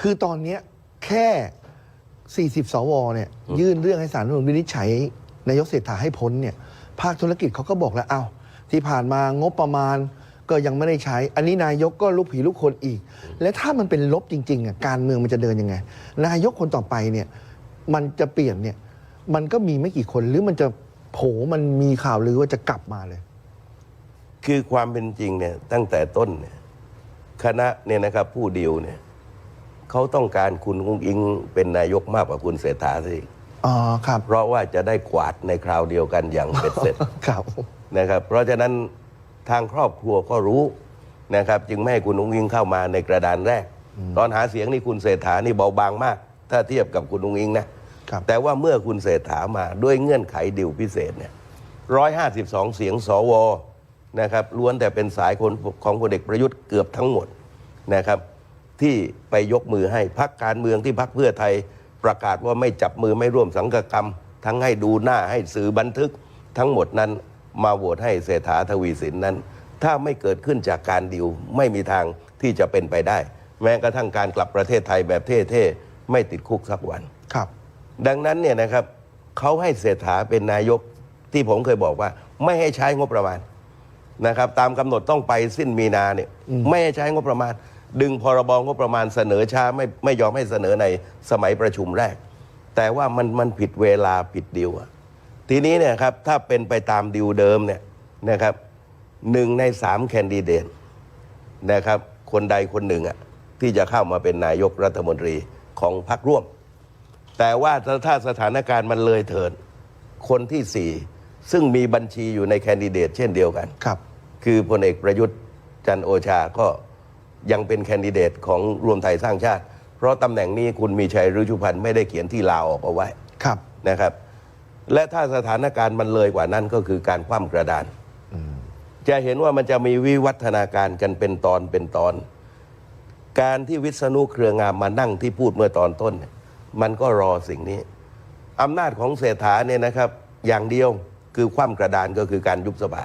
คือตอนเนี้ยแค่ 40 สวเนี่ยยื่นเรื่องให้สารรัฐธรรมนูญวินิจฉัยนายกเศรษฐาให้พ้นเนี่ยภาคธุรกิจเขาก็บอกแล้วอ้าวที่ผ่านมางบประมาณก็ยังไม่ได้ใช้ อันนี้นายกก็ลูกผีลูกคนอีก และถ้ามันเป็นลบจริงๆอะการเมืองมันจะเดินยังไง นายกคนต่อไปเนี่ยมันจะเปลี่ยนเนี่ยมันก็มีไม่กี่คนหรือมันจะโผมันมีข่าวลือว่าจะกลับมาเลย คือความเป็นจริงเนี่ยตั้งแต่ต้นเนี่ยคณะเนี่ยนะครับผู้ดีลเนี่ย เขาต้องการคุณอุ้งอิงเป็นนายกมากกว่าคุณเศรษฐาสิอ๋อครับ เพราะว่าจะได้กวาดในคราวเดียวกันอย่างเบ็ดเสร็จครับนะครับ เพราะฉะนั้นทางครอบครัวก็รู้นะครับ จึงไม่ให้คุณอุ้งอิงเข้ามาในกระดานแรก ตอนหาเสียงนี่คุณเศรษฐานี่เบาบางมาก ถ้าเทียบกับคุณอุ้งอิงนะครับแต่ว่าเมื่อคุณเศรษฐามาด้วยเงื่อนไขดิวพิเศษเนี่ยร้อยห้าสิบสองเสียงสวนะครับล้วนแต่เป็นสายคนของพลเอกประยุทธ์เกือบทั้งหมดนะครับ ที่ไปยกมือให้พักการเมืองที่พักเพื่อไทย ประกาศว่าไม่จับมือไม่ร่วมสังกกรรม ทั้งให้ดูหน้าให้สื่อบันทึก ทั้งหมดนั้นมาโหวตให้เศรษฐาทวีสินนั้น ถ้าไม่เกิดขึ้นจากการดิวไม่มีทางที่จะเป็นไปได้ แม้กระทั่งการกลับประเทศไทยแบบเท่ๆไม่ติดคุกสักวันครับ ดังนั้นเนี่ยนะครับเขาให้เศรษฐาเป็นนายกที่ผมเคยบอกว่า ไม่ให้ใช้งบประมาณนะครับ ตามกำหนดต้องไปสิ้นมีนาเนี่ยไม่ให้ใช้งบประมาณ ดึงพรบงบประมาณเสนอช้าไม่ไม่ยอมให้เสนอในสมัยประชุมแรก แต่ว่ามันมันผิดเวลาผิดดิวอะทีนี้เนี่ยครับถ้าเป็นไปตามดิวเดิมเนี่ยนะครับหนึ่งในสามแคนดิเดตนะครับคนใดคนหนึ่งอะที่จะเข้ามาเป็นนายกรัฐมนตรีของพรรคร่วม แต่ว่าถ้าถ้าสถานการณ์มันเลยเถิดคนที่สี่ซึ่งมีบัญชีอยู่ในแคนดิเดตเช่นเดียวกันครับ คือพลเอกประยุทธ์จันทร์โอชาก็ ยังเป็นแคนดิเดตของรวมไทยสร้างชาติ เพราะตำแหน่งนี้คุณมีชัยฤชุพันธ์ไม่ได้เขียนที่ลาออกเอาไว้ครับ นะครับ และถ้าสถานการณ์มันเลยกว่านั้นก็คือการคว่ำกระดาน จะเห็นว่ามันจะมีวิวัฒนาการกันเป็นตอนเป็นตอน การที่วิษณุเครืองามมานั่งที่พูดเมื่อตอนต้นเนี่ยมันก็รอสิ่งนี้อำนาจของเศรษฐาเนี่ยนะครับ อย่างเดียวคือคว่ำกระดานก็คือการยุบสภา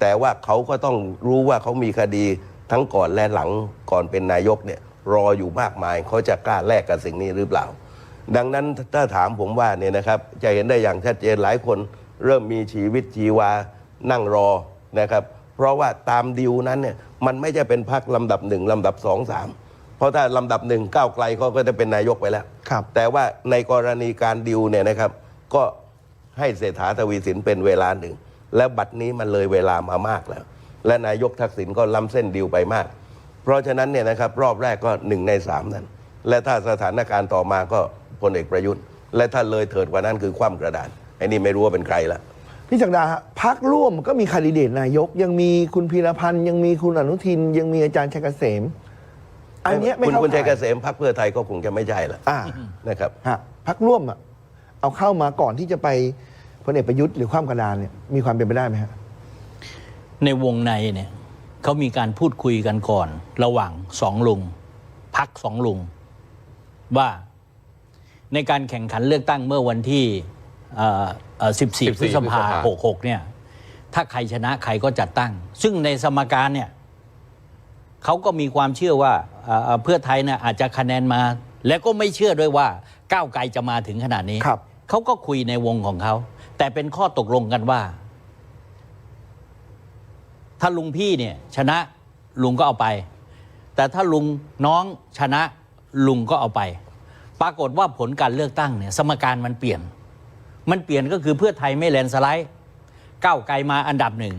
แต่ว่าเขาก็ต้องรู้ว่าเขามีคดี ทั้งก่อนและหลังก่อนเป็นนายกเนี่ยรออยู่มากมายเขาจะกล้าแลกกับสิ่งนี้หรือเปล่า ดังนั้นถ้าถามผมว่าเนี่ยนะครับจะเห็นได้อย่างชัดเจนหลายคน เริ่มมีชีวิตชีวานั่งรอนะครับ เพราะว่าตามดิวนั้นเนี่ยมันไม่ใช่เป็นพักลำดับหนึ่งลำดับสองสามเพราะถ้าลำดับหนึ่งก้าวไกลเขาก็จะเป็นนายกไปแล้ว ครับ แต่ว่าในกรณีการดิวเนี่ยนะครับ ก็ให้เศรษฐาทวีสินเป็นเวลาหนึ่ง และบัตรนี้มันเลยเวลามามากแล้ว และนายกทักษิณก็ล้ำเส้นดิวไปมาก เพราะฉะนั้นเนี่ยนะครับรอบแรกก็หนึ่งในสามนั้น และถ้าสถานการณ์ต่อมาก็พลเอกประยุทธ์ และถ้าเลยเถิดกว่านั้นคือคว่ำกระดานไอ้นี่ไม่รู้ว่าเป็นใครละ พี่จักรดาฮะพักร่วมก็มีคาดิเดตนายก ยังมีคุณพีรพันธ์ยังมีคุณอนุทิน ยังมีอาจารย์ชัยเกษม อันเนี้ยไม่คุณเข้าคุณชัยเกข่ายษมพักเพื่อไทยก็คงจะไม่ใช่ละอ่านะครับ ฮะพักร่วมอะเอาเข้ามาก่อนที่จะไปพลเอกประยุทธ์หรือความกระดานเนี่ยมีความเป็นไปได้ไหมฮะ ในวงในเนี่ยเขามีการพูดคุยกันก่อน ระหว่างสองลุงพักสองลุง ว่าในการแข่งขันเลือกตั้งเมื่อวันที่เอ่อเอ่อ14 14พฤษภาพฤษภา66 เนี่ย ถ้าใครชนะใครก็จัดตั้ง ซึ่งในสมการเนี่ยเขาก็มีความเชื่อว่าเอ่อเอ่อเพื่อไทยเนี่ยอาจจะคะแนนมา และก็ไม่เชื่อด้วยว่าก้าวไกลจะมาถึงขนาดนี้ครับเขาก็คุยในวงของเขา แต่เป็นข้อตกลงกันว่า ถ้าลุงพี่เนี่ยชนะลุงก็เอาไป แต่ถ้าลุงน้องชนะลุงก็เอาไป ปรากฏว่าผลการเลือกตั้งเนี่ยสมการมันเปลี่ยน มันเปลี่ยนก็คือเพื่อไทยไม่แลนสไลด์ก้าวไกลมาอันดับหนึ่ง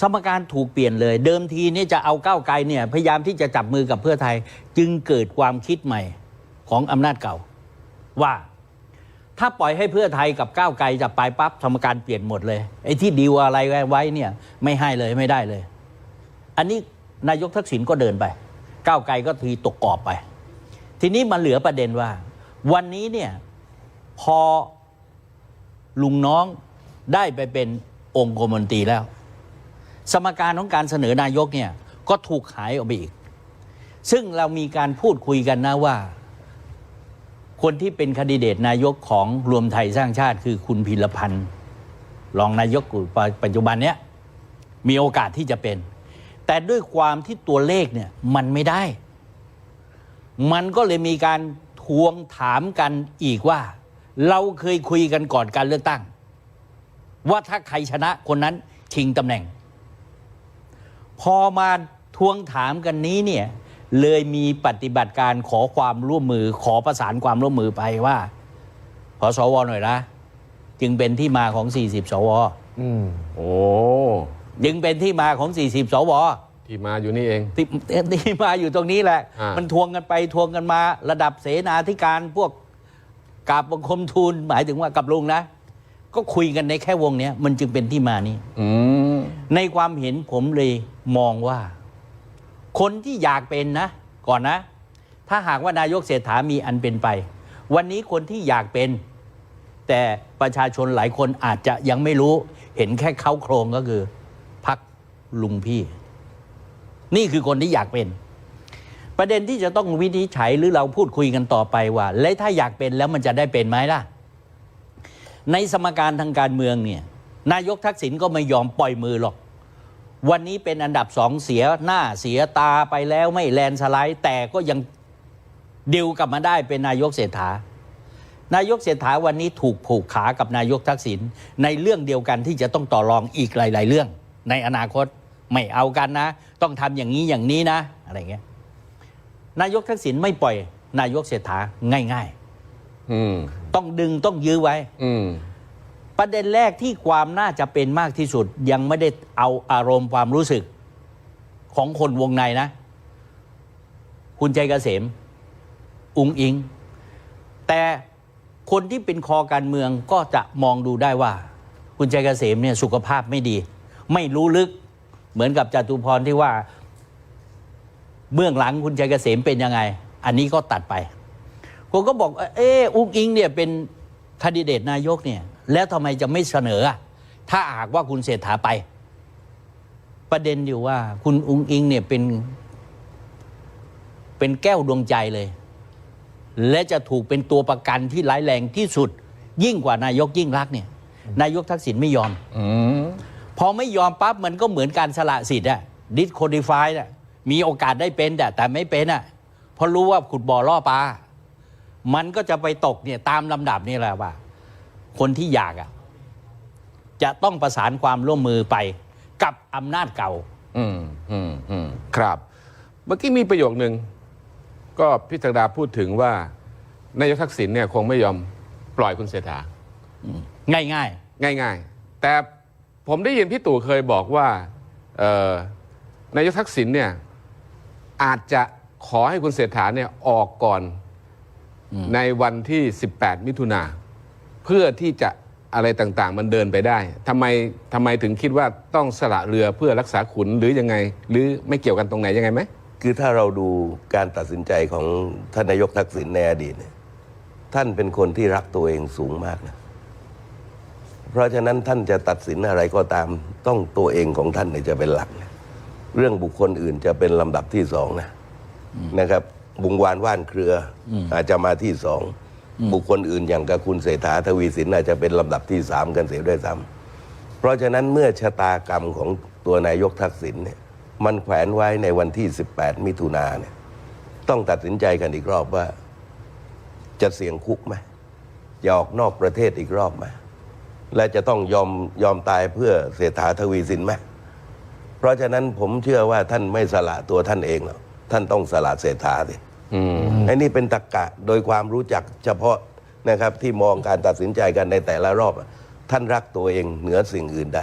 สมการถูกเปลี่ยนเลย เดิมทีนี่จะเอาก้าวไกลเนี่ยพยายามที่จะจับมือกับเพื่อไทย จึงเกิดความคิดใหม่ของอำนาจเก่าว่า ถ้าปล่อยให้เพื่อไทยกับก้าวไกลจับไปปั๊บสมการเปลี่ยนหมดเลย ไอ้ที่ดีลอะไรไว้เนี่ยไม่ให้เลยไม่ได้เลย อันนี้นายกทักษิณก็เดินไป ก้าวไกลก็ทีตกกรอบไป ทีนี้มาเหลือประเด็นว่า วันนี้เนี่ยพอลุงน้องได้ไปเป็นองค์กรมนตรีแล้ว สมการของการเสนอนายกเนี่ยก็ถูกหายออกไปอีก ซึ่งเรามีการพูดคุยกันนะว่า คนที่เป็นคนดิเดตนายกของรวมไทยสร้างชาติ คือคุณพิรพันธ์รองนายกปัจจุบันเนี้ยมีโอกาสที่จะเป็น แต่ด้วยความที่ตัวเลขเนี่ยมันไม่ได้ มันก็เลยมีการทวงถามกันอีกว่า เราเคยคุยกันก่อนการเลือกตั้ง ว่าถ้าใครชนะคนนั้นชิงตำแหน่ง พอมาทวงถามกันนี้เนี่ย เลยมีปฏิบัติการขอความร่วมมือขอประสานความร่วมมือไปว่า ขอสวหน่อยนะจึงเป็นที่มาของ 40 สวอืมโอ้จึงเป็นที่มาของ 40 สวที่มาอยู่นี่เอง ที่ที่มาอยู่ตรงนี้แหละ อ่ามั มันทวงกันไปทวงกันมา ระดับเสนาธิการพวกกราบบังคมทูลหมายถึงว่ากับลุงนะ ก็คุยกันในแค่วงเนี้ยมันจึงเป็นที่มานี้ อืมในความเห็นผมเลยมองว่า คนที่อยากเป็นนะ ก่อนนะ ถ้าหากว่านายกเศรษฐามีอันเป็นไป วันนี้คนที่อยากเป็น แต่ประชาชนหลายคนอาจจะยังไม่รู้ เห็นแค่เขาโครงก็คือพักลุงพี่ นี่คือคนที่อยากเป็น ประเด็นที่จะต้องวินิจฉัยหรือเราพูดคุยกันต่อไปว่า และถ้าอยากเป็นแล้วมันจะได้เป็นไหมล่ะ ในสมการทางการเมืองเนี่ย นายกทักษิณก็ไม่ยอมปล่อยมือหรอก วันนี้เป็นอันดับสองเสียหน้าเสียตาไปแล้วไม่แลนด์สไลด์แต่ก็ยังดิวกลับมาได้เป็นนายกเศรษฐานายกเศรษฐาวันนี้ถูกผูกขากับนายกทักษิณในเรื่องเดียวกันที่จะต้องต่อรองอีกหลาย ๆ เรื่อง ในอนาคตไม่เอากันนะ ต้องทำอย่างนี้อย่างนี้นะ อะไรเงี้ยนายกทักษิณไม่ปล่อย นายกเศรษฐาง่ายอืมๆต้องดึงต้องยื้อไว้ อืม ประเด็นแรกที่ความน่าจะเป็นมากที่สุด ยังไม่ได้เอาอารมณ์ความรู้สึกของคนวงในนะ คุณใจเกษม อุงอิง แต่คนที่เป็นคอการเมืองก็จะมองดูได้ว่า คุณใจเกษมเนี่ยสุขภาพไม่ดี ไม่รู้ลึกเหมือนกับจตุพรที่ว่า เบื้องหลังคุณใจเกษมเป็นยังไง อันนี้ก็ตัดไปผมก็บอก เอออุ้งอิงเนี่ยเป็นคดิเดตนายกเนี่ย แล้วทำไมจะไม่เสนออะถ้าหากว่าคุณเศรษฐาไป ประเด็นอยู่ว่า คุณอุ้งอิงเนี่ยเป็น เป็นแก้วดวงใจเลย และจะถูกเป็นตัวประกันที่ร้ายแรงที่สุด ยิ่งกว่านายกยิ่งรักษณ์เนี่ย นายกทักษิณไม่ยอมอืมพอไม่ยอมปั๊บมันก็เหมือนการสละสิทธิ์อะดิสโคดิฟายอะมีโอกาสได้เป็นแต่แต่ไม่เป็นอะเพราะรู้ว่าขุดบ่อล่อปลามันก็จะไปตกเนี่ยตามลำดับนี่แหละว่า คนที่อยากอะจะต้องประสานความร่วมมือไปกับอำนาจเก่า อืมอืมอืมครับ เมื่อกี้มีประโยคนึงก็พิธดาพูดถึงว่านายกทักษิณเนี่ยคงไม่ยอมปล่อยคุณเศรษฐาง่ายง่ายๆแต่ผมได้ยินพี่ตู่เคยบอกว่าเอ่อนายกทักษิณเนี่ยอาจจะขอให้คุณเศรษฐาเนี่ยออกก่อนในวันที่ 18 มิถุนา เพื่อที่จะอะไรต่างๆ มันเดินไปได้ทำไมทำไมถึงคิดว่าต้องสละเรือเพื่อรักษาขุนหรือยังไง หรือไม่เกี่ยวกันตรงไหนยังไงไหมคือถ้าเราดูการตัดสินใจของท่านนายกทักษิณในอดีตเนี่ยท่านเป็นคนที่รักตัวเองสูงมากนะ เพราะฉะนั้นท่านจะตัดสินอะไรก็ตามต้องตัวเองของท่านเนี่ยจะเป็นหลักนะเรื่องบุคคลอื่นจะเป็นลำดับที่สองนะนะครับบุงวานว่านเครือออาจจะมาที่สอง บุคคลอื่นอย่างกับคุณเศรษฐาทวีสินอาจจะเป็นลำดับที่สามกันเสียด้วยซ้ำเพราะฉะนั้นเมื่อชะตากรรมของตัวนายกทักษิณเนี่ยมันแขวนไว้ในวันที่ 18 มิถุนาเนี่ยต้องตัดสินใจกันอีกรอบว่า จะเสี่ยงคุกไหมจะออกนอกประเทศอีกรอบไหมและจะต้องยอมยอมตายเพื่อเศรษฐาทวีสินไหมเพราะฉะนั้นผมเชื่อว่าท่านไม่สละตัวท่านเองหรอกท่านต้องสละเศรษฐาสิ อันนี้เป็นตรกกะโดยความรู้จักเฉพาะนะครับที่มองการตัดสินใจกันในแต่ละรอบท่านรักตัวเองเหนือสิ่งอื่นใด